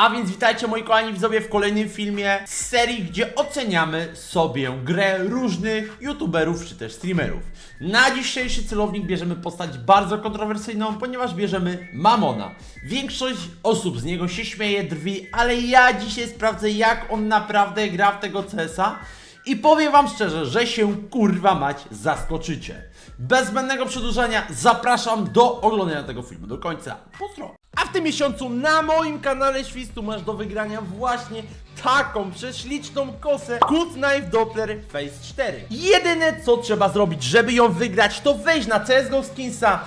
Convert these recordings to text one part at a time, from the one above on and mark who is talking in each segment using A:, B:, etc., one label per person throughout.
A: A więc witajcie moi kochani widzowie w kolejnym filmie z serii, gdzie oceniamy sobie grę różnych youtuberów czy też streamerów. Na dzisiejszy celownik bierzemy postać bardzo kontrowersyjną, ponieważ bierzemy Mamona. Większość osób z niego się śmieje, drwi, ale ja dzisiaj sprawdzę jak on naprawdę gra w tego CS-a i powiem wam szczerze, że się kurwa mać zaskoczycie. Bez zbędnego przedłużania zapraszam do oglądania tego filmu do końca. Pozdro! W tym miesiącu na moim kanale Świstu masz do wygrania właśnie taką prześliczną kosę Good Knife Doppler Phase 4. Jedyne co trzeba zrobić, żeby ją wygrać, to wejść na CSGO Skinsa,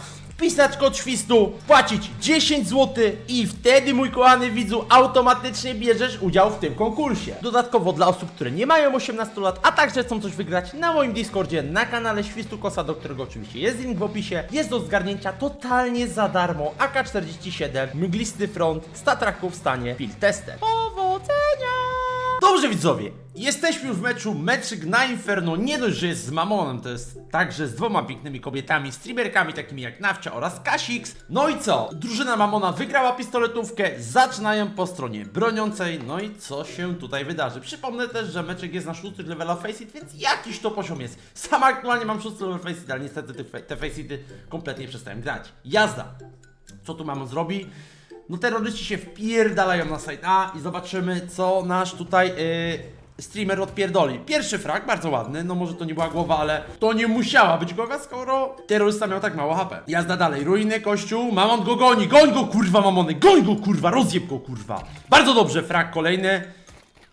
A: wpisać kod świstu, płacić 10 zł i wtedy mój kochany widzu automatycznie bierzesz udział w tym konkursie. Dodatkowo dla osób, które nie mają 18 lat, a także chcą coś wygrać na moim Discordzie, na kanale Świstu Kosa, do którego oczywiście jest link w opisie, jest do zgarnięcia totalnie za darmo AK-47, mglisty front, statraków w stanie, field tester. Dobrze widzowie, jesteśmy już w meczu, meczyk na Inferno, nie dość, że jest z Mamonem, to jest także z dwoma pięknymi kobietami, streamerkami takimi jak Nawcia oraz Kasix. No i co? Drużyna Mamona wygrała pistoletówkę, zaczynają po stronie broniącej, no i co się tutaj wydarzy? Przypomnę też, że meczek jest na szóstym levelu Faceit, więc jakiś to poziom jest. Sam aktualnie mam szósty level Faceit, ale niestety te, te Faceity kompletnie przestałem grać. Jazda! Co tu Mamon zrobi? No terroryści się wpierdalają na site A i zobaczymy co nasz tutaj yy, streamer odpierdoli. Pierwszy frag, bardzo ładny, no może to nie była głowa, ale to nie musiała być głowa, skoro terrorysta miał tak mało HP. Jazda dalej, ruiny, kościół, Mamon go goni, goń go kurwa Mamony, goń go kurwa, rozjeb go kurwa. Bardzo dobrze, frag kolejny.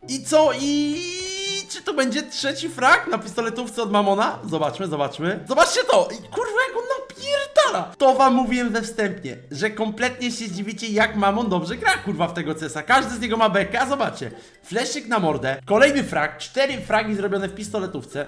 A: I co? I czy to będzie trzeci frag na pistoletówce od Mamona? Zobaczmy, zobaczmy. Zobaczcie to! I kurwa jak on napierdala! To wam mówiłem we wstępnie, że kompletnie się zdziwicie jak Mamon dobrze gra kurwa w tego CS-a. Każdy z niego ma bekę, a zobaczcie. Fleszyk na mordę, kolejny frag, cztery fragi zrobione w pistoletówce.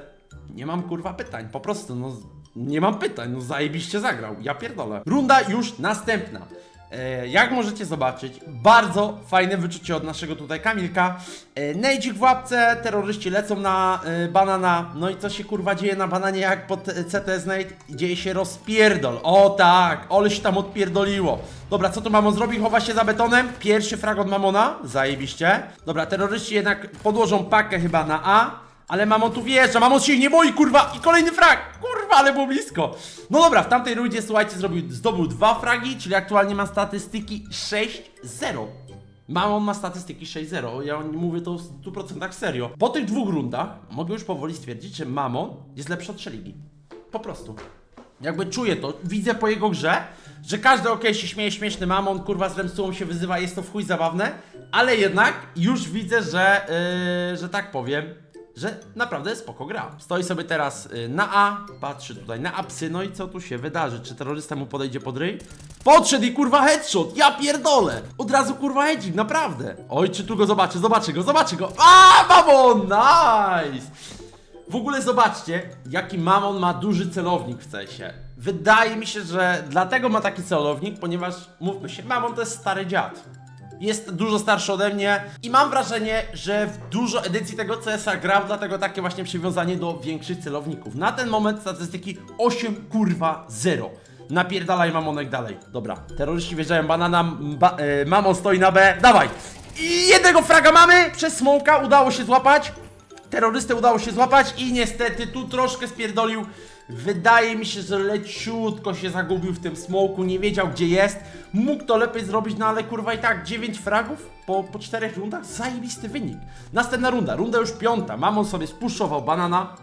A: Nie mam kurwa pytań, po prostu no... Nie mam pytań, no zajebiście zagrał, ja pierdolę. Runda już następna. E, Jak możecie zobaczyć, bardzo fajne wyczucie od naszego tutaj Kamilka. E, Nejdzik w łapce, terroryści lecą na e, banana. No i co się kurwa dzieje na bananie jak pod CTS Nate? Dzieje się rozpierdol. O tak, ole się tam odpierdoliło. Dobra, co tu Mamon zrobi? Chowa się za betonem. Pierwszy frag od Mamona, zajebiście. Dobra, terroryści jednak podłożą pakę chyba na A. Ale Mamon tu wjeżdża, Mamon się nie boi, kurwa! I kolejny frag! Kurwa, ale było blisko! No dobra, w tamtej rundzie, słuchajcie, zrobił, zdobył dwa fragi, czyli aktualnie ma statystyki 6-0. Mamon ma statystyki 6-0, ja mówię to w 100% serio. Po tych dwóch rundach mogę już powoli stwierdzić, że Mamon jest lepszy od Szeligi. Po prostu. Jakby czuję to, widzę po jego grze, że każdy ok się śmieje, śmieszny mamon, kurwa z remsułą się wyzywa, jest to w chuj zabawne, ale jednak już widzę, że, yy, że tak powiem, że naprawdę spoko gra. Stoi sobie teraz y, na A, patrzy tutaj na apsy, no i co tu się wydarzy? Czy terrorysta mu podejdzie pod ryj? Podszedł i kurwa headshot, ja pierdolę! Od razu kurwa hedzik, naprawdę! Oj, czy tu go zobaczy, zobaczy go, zobaczy go! A, mamon, nice! W ogóle zobaczcie, jaki Mamon ma duży celownik w cesie. Wydaje mi się, że dlatego ma taki celownik, ponieważ, mówmy się, Mamon to jest stary dziad. Jest dużo starszy ode mnie i mam wrażenie, że w dużo edycji tego CS-a grał, dlatego takie właśnie przywiązanie do większych celowników. Na ten moment statystyki 8 kurwa 0. Napierdalaj mamonek dalej. Dobra, terroryści wjeżdżają banana, ba, e, mamon stoi na B, dawaj! I jednego fraga mamy! Przez smoka udało się złapać. Terrorystę udało się złapać i niestety tu troszkę spierdolił. Wydaje mi się, że leciutko się zagubił w tym smoku, nie wiedział gdzie jest. Mógł to lepiej zrobić, no ale kurwa i tak 9 fragów po, po 4 rundach, zajebisty wynik. Następna runda, runda już piąta. Mamon sobie spuszował banana,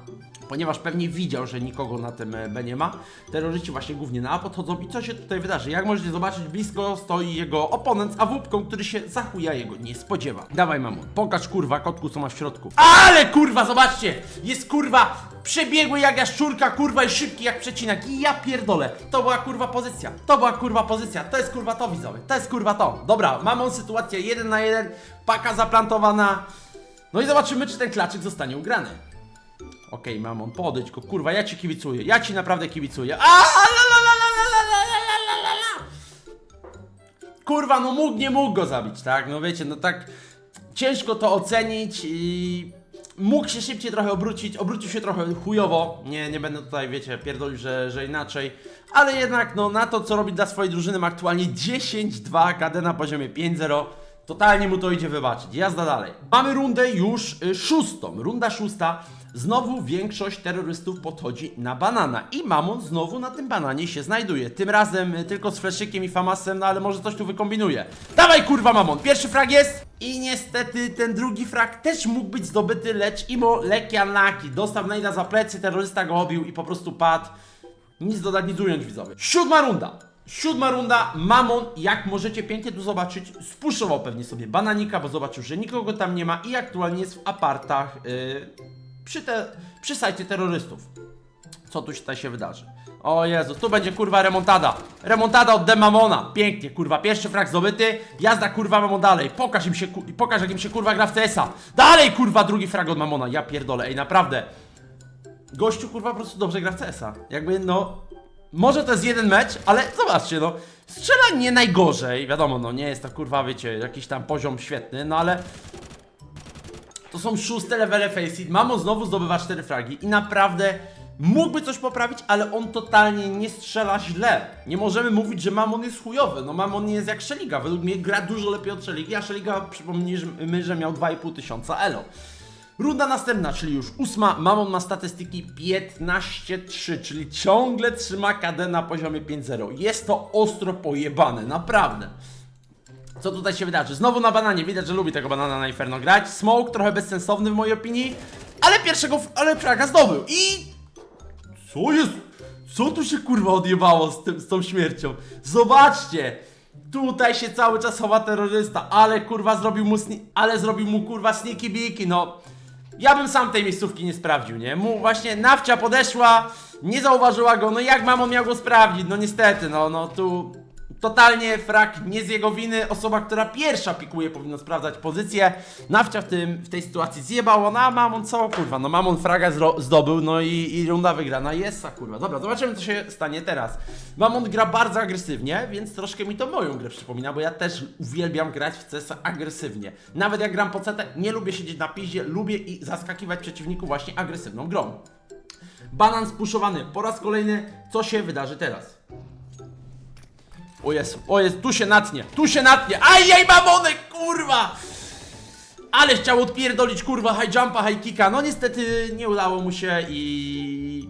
A: ponieważ pewnie widział, że nikogo na tym e, B nie ma. Terroryści właśnie głównie na A podchodzą i co się tutaj wydarzy? Jak możecie zobaczyć, blisko stoi jego oponent z awupką, który się za chuja jego nie spodziewa. Dawaj mamon, pokaż kurwa kotku co ma w środku. Ale kurwa, zobaczcie! Jest kurwa przebiegły jak jaszczurka, kurwa i szybki jak przecinak i ja pierdolę. To była kurwa pozycja, to była kurwa pozycja, to jest kurwa to widzowie, to jest kurwa to. Dobra, mamon sytuacja 1 na 1, paka zaplantowana. No i zobaczymy, czy ten klaczyk zostanie ugrany. Okej, mamon, podejdź go, kurwa, ja ci kibicuję, ja ci naprawdę kibicuję. A. Kurwa, no mógł, nie mógł go zabić, tak? No wiecie, no tak ciężko to ocenić i mógł się szybciej trochę obrócić, obrócił się trochę chujowo, nie, nie będę tutaj, wiecie, pierdolił, że, że inaczej, ale jednak, no na to, co robi dla swojej drużyny ma aktualnie 10-2, KD na poziomie 5-0, Totalnie mu to idzie wybaczyć. Jazda dalej. Mamy rundę już y, szóstą. Runda szósta. Znowu większość terrorystów podchodzi na banana. I Mamon znowu na tym bananie się znajduje. Tym razem y, tylko z fleszykiem i famasem, no ale może coś tu wykombinuje. Dawaj kurwa Mamon, pierwszy frag jest! I niestety ten drugi frag też mógł być zdobyty, lecz imo lekki unlucky. Dostał najda za plecy, terrorysta go obił i po prostu padł. Nic dodać, nic ująć widzowie. Siódma runda. Siódma runda, Mamon, jak możecie pięknie tu zobaczyć, spuszował pewnie sobie bananika, bo zobaczył, że nikogo tam nie ma i aktualnie jest w apartach yy, przy, te, przy sajcie terrorystów. Co tu się tutaj się wydarzy? O Jezus, tu będzie kurwa remontada. Remontada od Demamona. Pięknie, kurwa. Pierwszy frak zdobyty. Jazda kurwa Mamon dalej. Pokaż im się, pokaż jak im się kurwa gra w CS-a. Dalej kurwa drugi frak od Mamona. Ja pierdolę, ej naprawdę. Gościu kurwa po prostu dobrze gra w CS-a. Jakby no. Może to jest jeden mecz, ale zobaczcie no. Strzela nie najgorzej, wiadomo, no nie jest to kurwa, wiecie, jakiś tam poziom świetny, no ale to są szóste levele Faceit. Mamo znowu zdobywa cztery fragi i naprawdę mógłby coś poprawić, ale on totalnie nie strzela źle. Nie możemy mówić, że Mamon jest chujowy. No Mamon jest jak Szeliga. Według mnie gra dużo lepiej od Szeligi, a Szeliga przypomnijmy, że miał 2,5 tysiąca elo. Runda następna, czyli już ósma. Mamon ma statystyki 15-3, czyli ciągle trzyma KD na poziomie 5-0. Jest to ostro pojebane, naprawdę. Co tutaj się wydarzy? Znowu na bananie, widać, że lubi tego banana na Inferno grać. Smoke trochę bezsensowny w mojej opinii, ale pierwszego, ale fraga zdobył i... Co jest? Co tu się kurwa odjebało z, tym, z tą śmiercią? Zobaczcie! Tutaj się cały czas chowa terrorysta, ale kurwa zrobił mu sni- ale zrobił mu kurwa sneaky biki, no. Ja bym sam tej miejscówki nie sprawdził, nie? Mu właśnie nawcia podeszła, nie zauważyła go, no jak mamon miał go sprawdzić? No niestety, no, no tu totalnie frak nie z jego winy. Osoba, która pierwsza pikuje powinna sprawdzać pozycję. Nawcia w, tym, w tej sytuacji zjebało, no a mamon co kurwa, no mamon fraga zdobył, no i, i runda wygrana jest, a kurwa. Dobra, zobaczymy co się stanie teraz. Mamon gra bardzo agresywnie, więc troszkę mi to moją grę przypomina, bo ja też uwielbiam grać w CS agresywnie. Nawet jak gram po CT, nie lubię siedzieć na piździe, lubię i zaskakiwać przeciwników właśnie agresywną grą. Banan spuszowany po raz kolejny. Co się wydarzy teraz? O jest, o jest, tu się natnie, tu się natnie. Ajaj, mamonek, kurwa! Ale chciał odpierdolić, kurwa, high jumpa, high kicka. No niestety nie udało mu się i...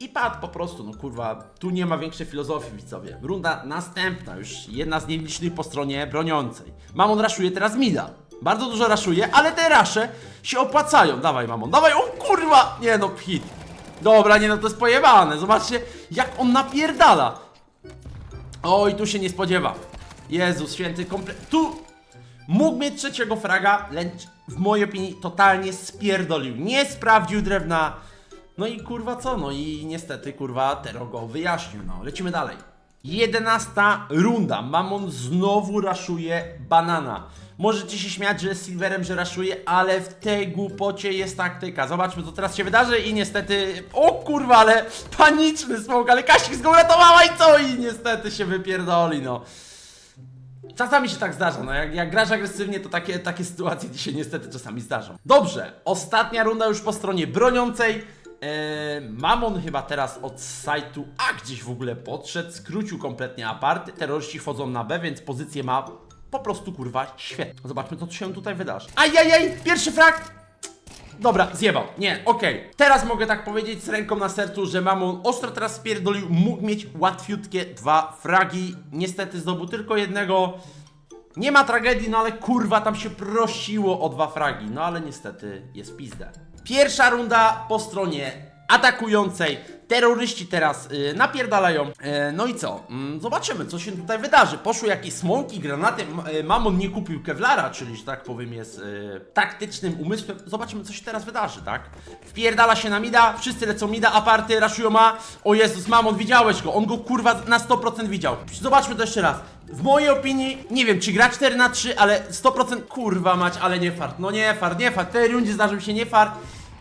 A: I padł po prostu, no kurwa, tu nie ma większej filozofii, widzowie. Runda następna, już jedna z nielicznych po stronie broniącej. Mamon raszuje teraz mida. Bardzo dużo raszuje, ale te rasze się opłacają. Dawaj, mamon, dawaj, o kurwa! Nie no, hit. Dobra, nie no, to jest pojebane. Zobaczcie, jak on napierdala. Oj, tu się nie spodziewa. Jezus święty, komplet... Tu mógł mieć trzeciego fraga, lecz w mojej opinii totalnie spierdolił. Nie sprawdził drewna. No i kurwa co? No i niestety kurwa Tero go wyjaśnił. No, lecimy dalej. Jedenasta runda. Mamon znowu raszuje banana. Możecie się śmiać, że silverem, że raszuje, ale w tej głupocie jest taktyka. Zobaczmy, co teraz się wydarzy i niestety... O kurwa, ale paniczny smok, ale Kasik go uratowała i co? I niestety się wypierdoli, no. Czasami się tak zdarza, no jak, jak grasz agresywnie, to takie, takie sytuacje się niestety czasami zdarzą. Dobrze, ostatnia runda już po stronie broniącej. Eee, Mamon chyba teraz od sajtu A gdzieś w ogóle podszedł, skrócił kompletnie aparty, terroryści wchodzą na B, więc pozycję ma po prostu kurwa świetną. Zobaczmy co tu się tutaj wydarzy. Ajajaj, pierwszy frag! Dobra, zjebał. Nie, okej. Teraz mogę tak powiedzieć z ręką na sercu, że Mamon ostro teraz spierdolił, mógł mieć łatwiutkie dwa fragi. Niestety zdobył tylko jednego. Nie ma tragedii, no ale kurwa tam się prosiło o dwa fragi. No ale niestety jest pizdę. Pierwsza runda po stronie atakującej. Terroryści teraz y, napierdalają. E, no i co? Mm, zobaczymy, co się tutaj wydarzy. Poszły jakieś smoki, granaty. E, Mamon nie kupił Kevlara, czyli, że tak powiem, jest e, taktycznym umysłem. Zobaczymy, co się teraz wydarzy, tak? Wpierdala się na mida, wszyscy lecą mida, aparty, raszują ma. O Jezus, Mamon, widziałeś go. On go kurwa na 100% widział. Zobaczmy to jeszcze raz. W mojej opinii, nie wiem, czy gra 4 na 3, ale 100% kurwa mać, ale nie fart. No nie fart, nie fart. W tej rundzie zdarzył się nie fart.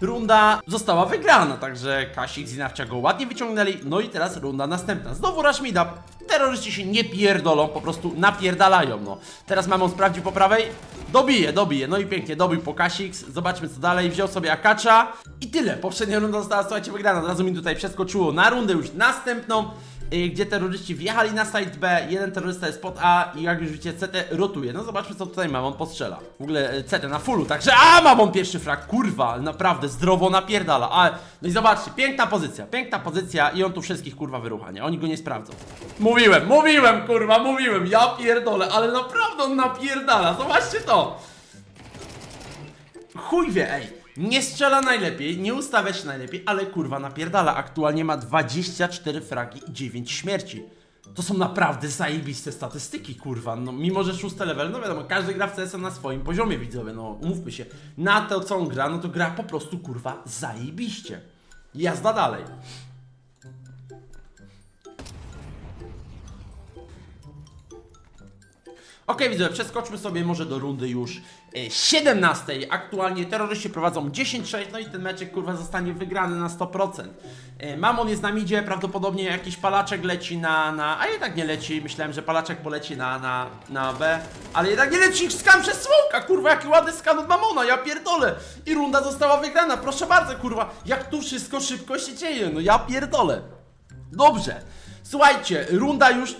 A: Runda została wygrana, także Kasik z Inawcia go ładnie wyciągnęli. No i teraz runda następna. Znowu Rashmida. Terroryści się nie pierdolą, po prostu napierdalają, no. Teraz mamy on sprawdził po prawej. Dobije, dobije, no i pięknie, dobił po Kasik. Zobaczmy co dalej. Wziął sobie Akacza i tyle. Poprzednia runda została, słuchajcie, wygrana. Od razu mi tutaj przeskoczyło na rundę już następną. Y, gdzie terroryści wjechali na site B, jeden terrorysta jest pod A i jak już widzicie CT rotuje. No zobaczmy co tutaj Mamon postrzela. W ogóle y, CT na fullu, także a Mamon pierwszy frak, kurwa, naprawdę zdrowo napierdala. No i zobaczcie, piękna pozycja, piękna pozycja i on tu wszystkich kurwa wyrucha, nie? Oni go nie sprawdzą. Mówiłem, mówiłem kurwa, mówiłem, ja pierdolę, ale naprawdę on napierdala, zobaczcie to. Chuj wie, ej. Nie strzela najlepiej, nie ustawia się najlepiej, ale kurwa napierdala. Aktualnie ma 24 fragi i 9 śmierci. To są naprawdę zajebiste statystyki, kurwa. No, mimo, że szósty level, no wiadomo, każdy gra w CS na swoim poziomie, widzowie, no umówmy się. Na to, co on gra, no to gra po prostu, kurwa, zajebiście. Jazda dalej. Okej, widzowie, przeskoczmy sobie może do rundy już e, 17. Aktualnie terroryści prowadzą 10-6, no i ten meczek kurwa zostanie wygrany na 100%. E, Mamon jest na midzie, prawdopodobnie jakiś palaczek leci na, na... A jednak nie leci, myślałem, że palaczek poleci na, na, na B, ale jednak nie leci skan przez smoka, kurwa, jaki ładny skan od Mamona, ja pierdolę. I runda została wygrana, proszę bardzo, kurwa, jak tu wszystko szybko się dzieje, no ja pierdolę. Dobrze, słuchajcie, runda już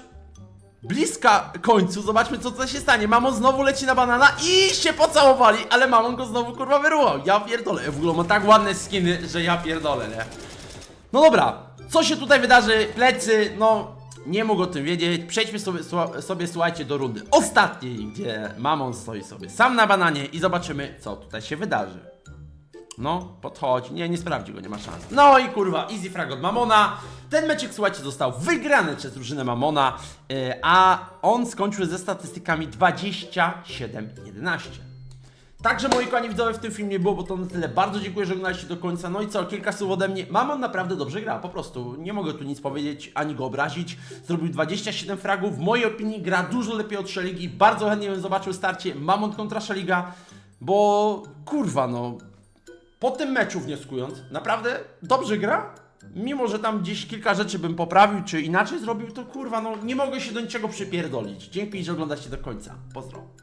A: bliska końcu, zobaczmy co tutaj się stanie. Mamon znowu leci na banana i się pocałowali, ale mamon go znowu kurwa wyrułał. Ja pierdolę, w ogóle ma tak ładne skiny, że ja pierdolę, nie? No dobra, co się tutaj wydarzy? Plecy, no nie mógł o tym wiedzieć. Przejdźmy sobie, sobie słuchajcie, do rundy ostatniej, gdzie mamon stoi sobie sam na bananie i zobaczymy, co tutaj się wydarzy. No, podchodzi. Nie, nie sprawdzi go, nie ma szans. No i kurwa, easy frag od Mamona. Ten meczek, słuchajcie, został wygrany przez drużynę Mamona, yy, a on skończył ze statystykami 27-11. Także moi kochani widzowie w tym filmie było, bo to na tyle. Bardzo dziękuję, że oglądaliście do końca. No i co, kilka słów ode mnie. Mamon naprawdę dobrze gra, po prostu. Nie mogę tu nic powiedzieć, ani go obrazić. Zrobił 27 fragów. W mojej opinii gra dużo lepiej od Szeligi. Bardzo chętnie bym zobaczył starcie Mamon kontra Szeliga, bo kurwa no, po tym meczu wnioskując, naprawdę dobrze gra. Mimo, że tam gdzieś kilka rzeczy bym poprawił, czy inaczej zrobił, to kurwa, no nie mogę się do niczego przypierdolić. Dzięki, że oglądacie do końca. Pozdro.